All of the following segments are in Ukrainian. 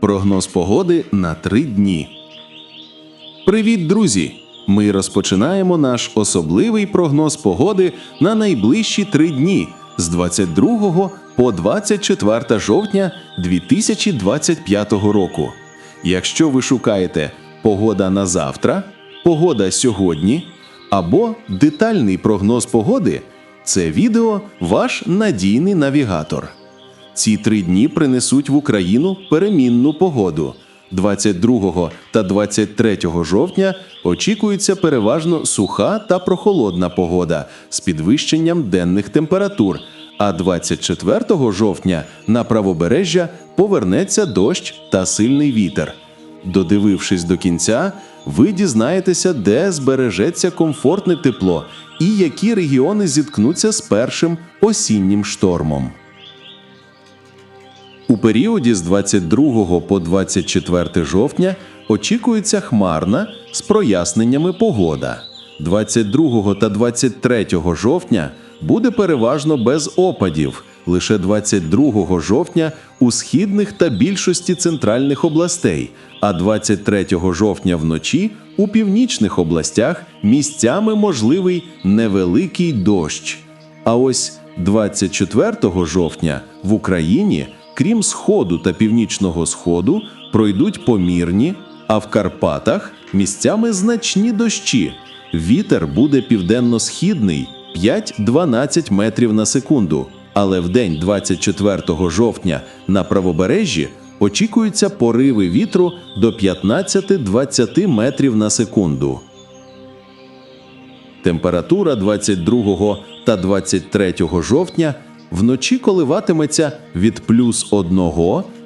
Прогноз погоди на три дні. Привіт, друзі! Ми розпочинаємо наш особливий прогноз погоди на найближчі три дні з 22 по 24 жовтня 2025 року. Якщо ви шукаєте погода на завтра, погода сьогодні або детальний прогноз погоди, це відео ваш надійний навігатор. Ці три дні принесуть в Україну перемінну погоду. 22 та 23 жовтня очікується переважно суха та прохолодна погода з підвищенням денних температур. А 24 жовтня на правобережжя повернеться дощ та сильний вітер. Додивившись до кінця, ви дізнаєтеся, де збережеться комфортне тепло і які регіони зіткнуться з першим осіннім штормом. У періоді з 22 по 24 жовтня очікується хмарна з проясненнями погода. 22 та 23 жовтня буде переважно без опадів. Лише 22 жовтня у східних та більшості центральних областей, а 23 жовтня вночі у північних областях місцями можливий невеликий дощ. А ось 24 жовтня в Україні, крім сходу та північного сходу, пройдуть помірні, а в Карпатах місцями значні дощі. Вітер буде південно-східний 5-12 метрів на секунду. Але в день 24 жовтня на правобережжі очікуються пориви вітру до 15-20 метрів на секунду. Температура 22 та 23 жовтня вночі коливатиметься від плюс 1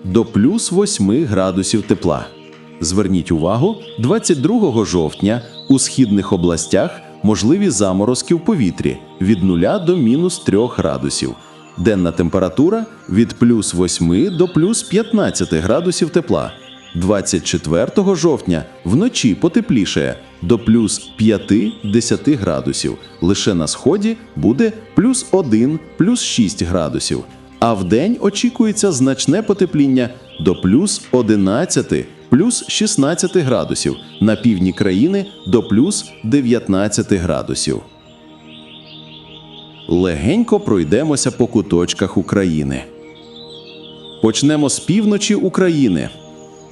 до плюс 8 градусів тепла. Зверніть увагу, 22 жовтня у східних областях можливі заморозки в повітрі від 0 до мінус 3 градусів. Денна температура від плюс 8 до плюс 15 градусів тепла. 24 жовтня вночі потеплішає до плюс 5-10 градусів. Лише на сході буде плюс 1, плюс 6 градусів. А вдень очікується значне потепління до плюс 11, плюс 16 градусів. На півдні країни до плюс 19 градусів. Легенько пройдемося по куточках України. Почнемо з півночі України.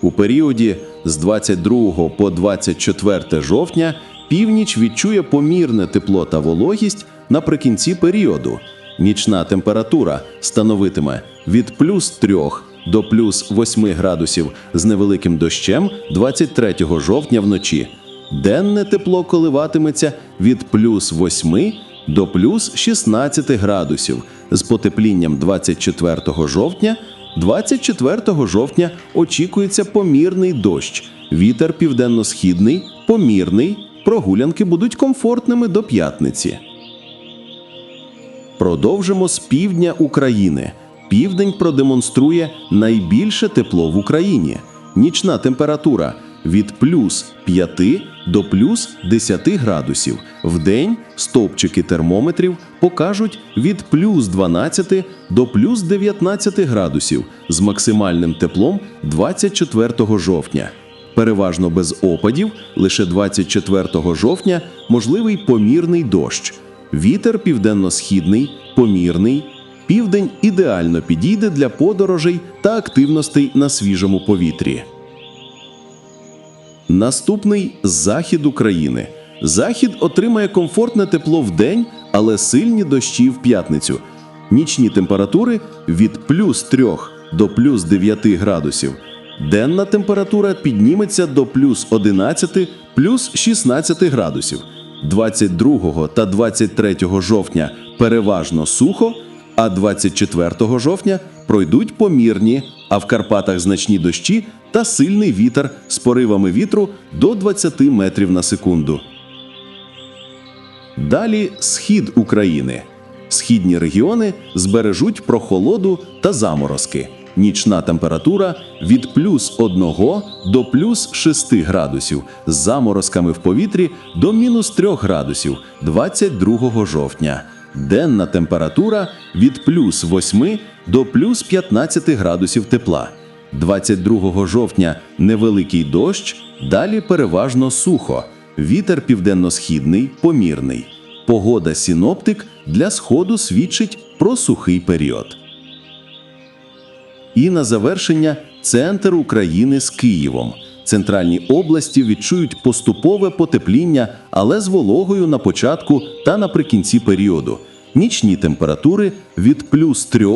У періоді з 22 по 24 жовтня північ відчує помірне тепло та вологість наприкінці періоду. Нічна температура становитиме від плюс 3 до плюс 8 градусів з невеликим дощем 23 жовтня вночі. Денне тепло коливатиметься від плюс 8 до плюс 16 градусів з потеплінням 24 жовтня. 24 жовтня очікується помірний дощ. Вітер південно-східний, помірний. Прогулянки будуть комфортними до п'ятниці. Продовжимо з півдня України. Південь продемонструє найбільше тепло в Україні. Нічна температура від плюс 5 до плюс 10 градусів. Вдень стовпчики термометрів покажуть від плюс 12 до плюс 19 градусів з максимальним теплом 24 жовтня. Переважно без опадів, лише 24 жовтня можливий помірний дощ. Вітер південно-східний, помірний. Південь ідеально підійде для подорожей та активностей на свіжому повітрі. Наступний захід України. Захід отримає комфортне тепло в день, але сильні дощі в п'ятницю. Нічні температури від плюс 3 до плюс 9 градусів. Денна температура підніметься до плюс 11, плюс 16 градусів. 22 та 23 жовтня переважно сухо, а 24 жовтня пройдуть помірні, а в Карпатах значні дощі та сильний вітер з поривами вітру до 20 метрів на секунду. Далі схід України. Східні регіони збережуть прохолоду та заморозки. Нічна температура від плюс 1 до плюс 6 градусів з заморозками в повітрі до мінус 3 градусів 22 жовтня. Денна температура від плюс 8 до плюс 15 градусів тепла. 22 жовтня невеликий дощ, далі переважно сухо. Вітер південно-східний помірний. Погода синоптик для сходу свідчить про сухий період. І на завершення центр України з Києвом. Центральні області відчують поступове потепління, але з вологою на початку та наприкінці періоду. Нічні температури від плюс 3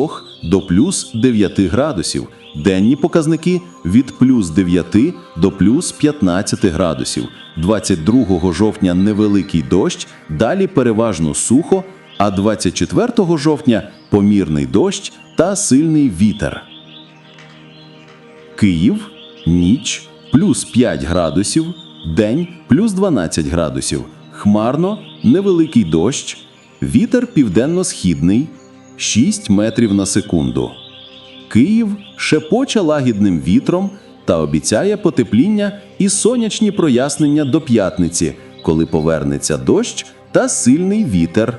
до плюс 9 градусів, денні показники від плюс 9 до плюс 15 градусів. 22 жовтня невеликий дощ, далі переважно сухо, а 24 жовтня помірний дощ та сильний вітер. Київ ніч плюс 5 градусів, день плюс 12 градусів, хмарно, невеликий дощ, вітер південно-східний 6 метрів на секунду. Київ шепоче лагідним вітром та обіцяє потепління і сонячні прояснення до п'ятниці, коли повернеться дощ та сильний вітер.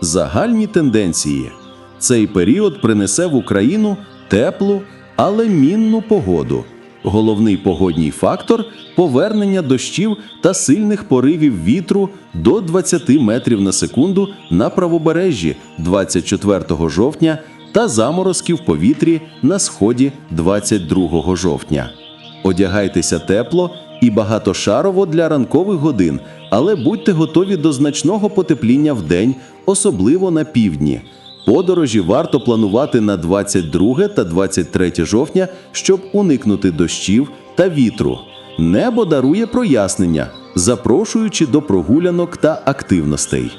Загальні тенденції. Цей період принесе в Україну теплу, але мінну погоду. Головний погодній фактор повернення дощів та сильних поривів вітру до 20 метрів на секунду на правобережжі 24 жовтня та заморозки в повітрі на сході 22 жовтня. Одягайтеся тепло і багатошарово для ранкових годин, але будьте готові до значного потепління в день, особливо на півдні. Подорожі варто планувати на 22 та 23 жовтня, щоб уникнути дощів та вітру. Небо дарує прояснення, запрошуючи до прогулянок та активностей.